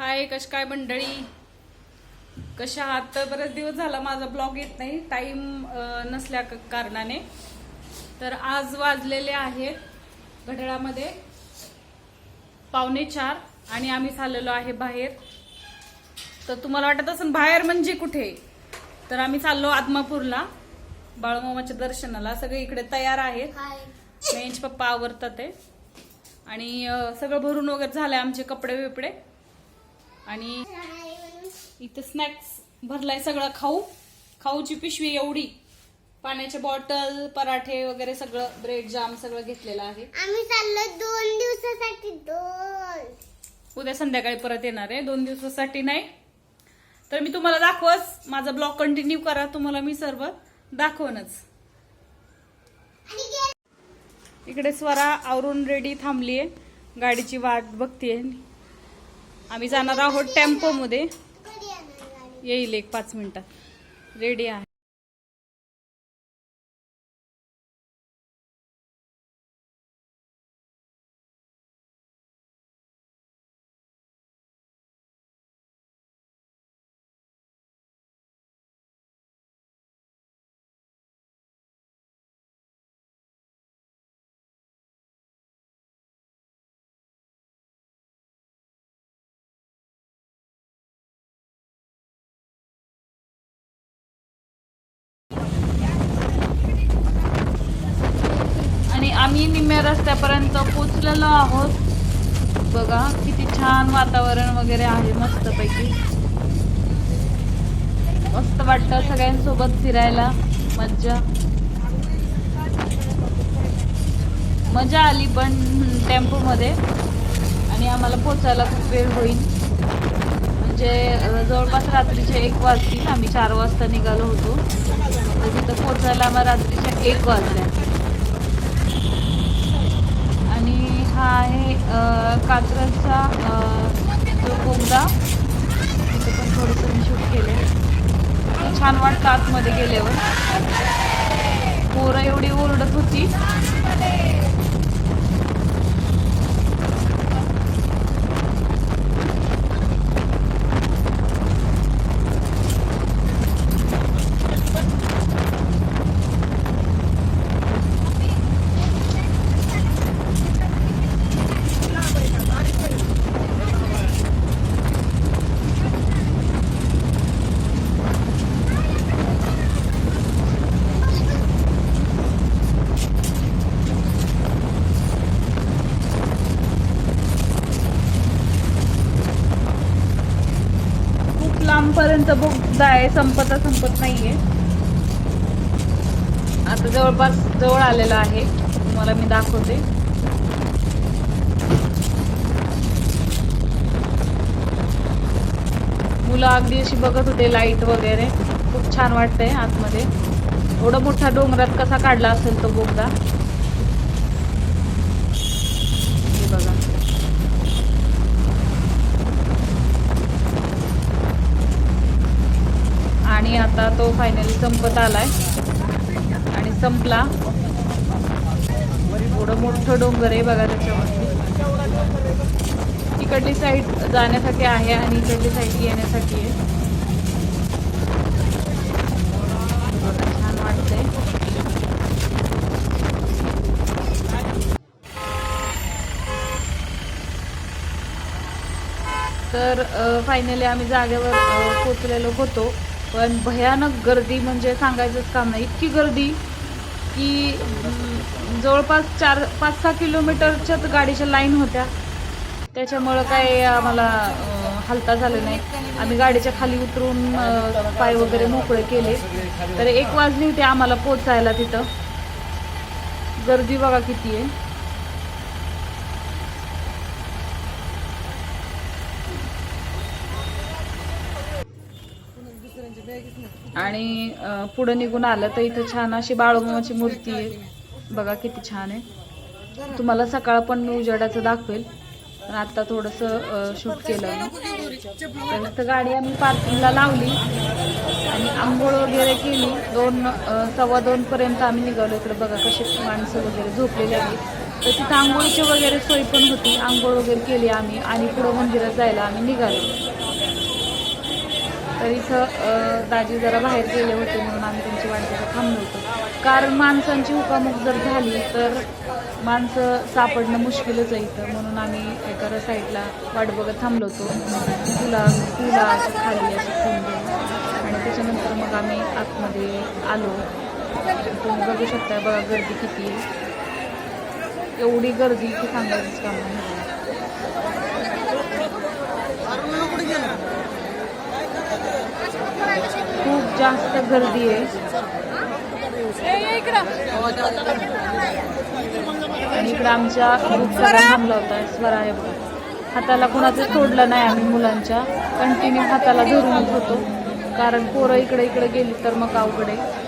हाय कश काय मंडळी? कशा आहात? तर बरेच दिवस झाला माझा ब्लॉग येत नाही. टाइम नसल्या क- कारणाने. तर आज वाजलेले आहेत घड्याळामध्ये पावणे चार आणि आम्ही चाललेलो आहे बाहेर. तर तुम्हाला वाटत असेल बाहेर म्हणजे कुठे? तर आम्ही चाललो आदमापूरला. बाळूमामाच्या दर्शनाला. सगळे इकडे तयार आहेत. मेंच पप्पा आवरतात ते. आणि सगळं भरून वगैरे झालंय आमचे कपडे बिपडे आणि इथं स्नॅक्स भरलाय सगळं खाऊ. खाऊची पिशवी एवढी. पाण्याचे बॉटल पराठे वगैरे सगळं ब्रेड जाम सगळं घेतलेलं आहे. आम्ही चाललो दोन दिवसासाठी दोन. उद्या संध्याकाळी परत येणार आहे. दोन दिवसासाठी नाही. तर मी तुम्हाला दाखवच माझा ब्लॉग कंटिन्यू करा. तुम्हाला मी सर्व गे- इकडे स्वरा आवरून रेडी थांबलीये. गाडीची वाट बघतीये. आम्ही जाणार आहोत टेम्पोमध्ये. येईल एक पाच मिनटात रेडी आहे. आम्ही रस्त्यापर्यंत पोचलेलो आहोत. बघा किती छान वातावरण वगैरे आहे मस्तपैकी. मस्त वाटतं सगळ्यांसोबत फिरायला. मज्जा. मजा आली पण टेम्पोमध्ये. आणि आम्हाला पोचायला खूप वेळ होईल. म्हणजे जवळपास रात्रीचे एक वाजतील. आम्ही चार वाजता निघालो होतो. तर तिथं पोचायला आम्हाला रात्रीच्या एक वाजल्या आणि हा आहे अं, कात्रजचा तो जो बोगदा तिथे पण थोडंसं मी शूट केले छान वाटतं आतमध्ये गेल्यावर. पोरं एवढी ओरडत होती खूप लांबपर्यंत बोगदा आहे संपता संपत नाहीये. आता जवळपास जवळ आलेला आहे. तुम्हाला मी दाखवते. मुलं अगदी अशी बघत होते लाइट वगैरे. खूप छान वाटतंय आतमध्ये. एवढा मोठा डोंगरात कसा काढला असेल तो बोगदा हे बघा आणि आता तो फायनली संपत आलाय. आणि संपला. एवढं मोठं डोंगर आहे बघा त्याच्यावरती. इकडली साईड जाण्यासाठी आहे आणि इकडली साईड येण्यासाठी आहे. तर फायनली आम्ही जागेवर पोचलेलो होतो. पण भयानक गर्दी म्हणजे सांगायचंच काम नाही. इतकी गर्दी की जवळपास चार पाच सहा किलोमीटरच्याच गाडीच्या लाईन होत्या. त्याच्यामुळं काय आम्हाला हलता हालता झालं नाही. आम्ही गाडीच्या खाली उतरून पाय वगैरे मोकळे केले. तर एक वाजली होती आम्हाला पोचायला तिथं. गर्दी बघा किती आहे. आणि पुढं निघून आलं तर इथं छान अशी बाळूमामाची मूर्ती आहे. बघा किती छान आहे. तुम्हाला सकाळ पण मी उजेडाचं दाखवेल. पण आता थोडंसं शूट केलं तर इथं गाडी आम्ही पार्किंगला लावली. आणि आंघोळ वगैरे केली. दोन सव्वा दोन पर्यंत आम्ही निघालो. इकडे बघा कशी माणसं वगैरे झोपलेली आली तर तिथं आंघोळीची वगैरे सोय पण होती. आंघोळ वगैरे केली आम्ही. आणि पुढं मंदिरात जायला आम्ही निघालो. तर इथं दाजी जरा बाहेर गेले होते म्हणून आम्ही त्यांची वाट बघत थांबलो होतो. कारण माणसांची हुकामुक जर झाली तर माणसं सापडणं मुश्किलच आहे इथं म्हणून आम्ही एका साईडला वाट बघत थांबलो होतो. तुला तुला असं खाली असं थांबलो आणि त्याच्यानंतर मग आम्ही आतमध्ये आलो. तुम्ही बघू शकता बघा गर्दी किती एवढी गर्दी की सांगायचंच काम नाही. खूप जास्त गर्दी आहे. आणि इकडं आमच्या ग्रुप थांबला होता. स्वरा हाताला कोणाचं सोडलं नाही आम्ही मुलांच्या. कंटिन्यू हाताला धरूनच होतो. कारण पोरं इकडे इकडे गेली तर मग अवघड आहे.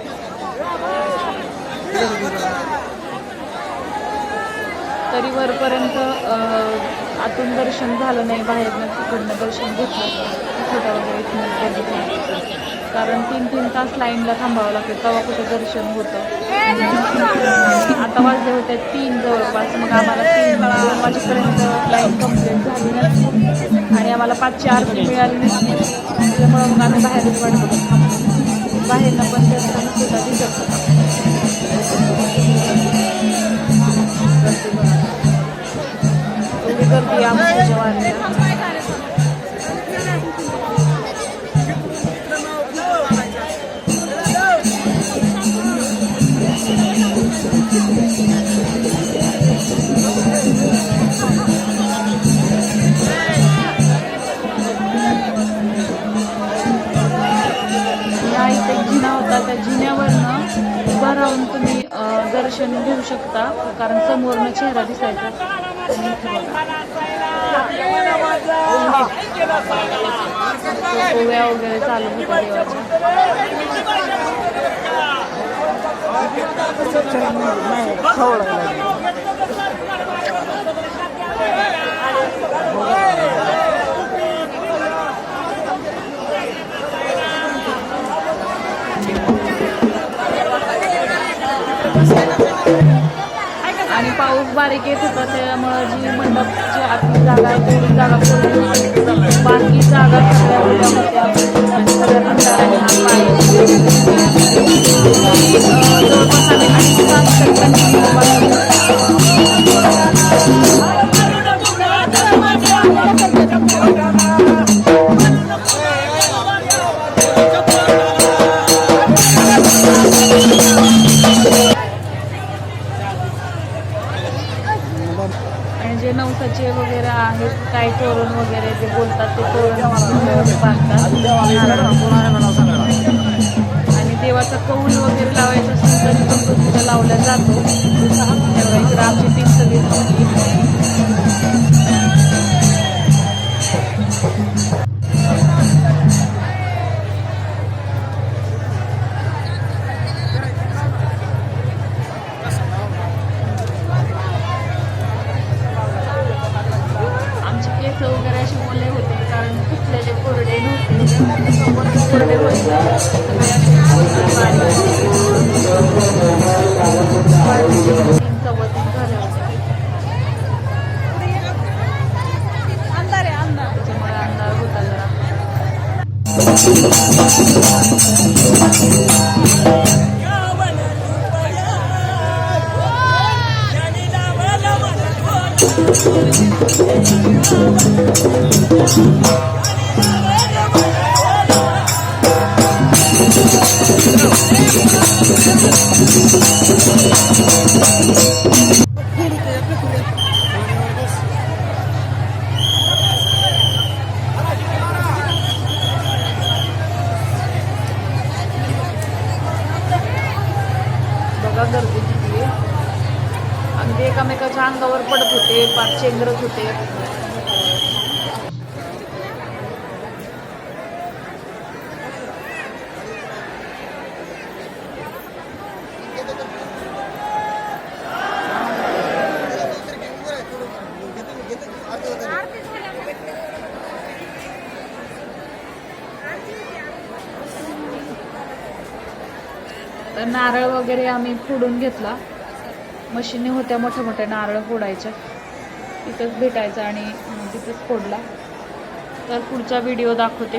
तरी वरपर्यंत आतून दर्शन झालं नाही बाहेरनं तिकडनं दर्शन घेतलं छोटा वगैरे इथून बघितलं कारण तीन तीन तास लाईनला थांबावं लागतं तेव्हा कुठं दर्शन होतं. आता वाजले होते तीन जवळपास मग आम्हाला तीन दोन वाजेपर्यंत लाईन कंप्लीट झाली आणि आम्हाला पाचशे आरती मिळाली नाही. त्यामुळं मग आम्ही बाहेरच वाट बाहेरनं पण दर्शन सुद्धा दिसत होता एवढी गर्दी आहे आमच्या वारीला या दर्शन घेऊ शकता कारण समोरनं चेहरा दिसायचा. ओव्या वगैरे चालू होता देवाच्या. बारीक येत होतं. त्यामुळं जी मंडपची आतली जागा आहे तेवढी जागा बाकी जागा सगळ्या होत्या. आहेत. काय तोरण वगैरे जे बोलतात ते तोरण बांधतात. आणि देवाचा कौल वगैरे लावायचा असेल तरी पण तो तिथं लावला जातो. तेव्हा इकडं आमची टीम सगळी आमचे वगैरे असे बोलले होते कारण कुठले कोरडे नव्हते. समोर कोरडे होते. सगळे असे झाले होते अंधार आहे अंधार. त्याच्यामुळे अंधार होता जरा बघा म्हणजे अगदी एकामेकाच्या अंगावर पडत होते पाच चेंगरत होते. तर नारळ वगैरे आम्ही फोडून घेतला. मशीनी होत्या मोठ्या मोठ्या नारळ फोडायच्या. तिथंच भेटायचं आणि तिथंच फोडला. तर पुढचा व्हिडिओ दाखवते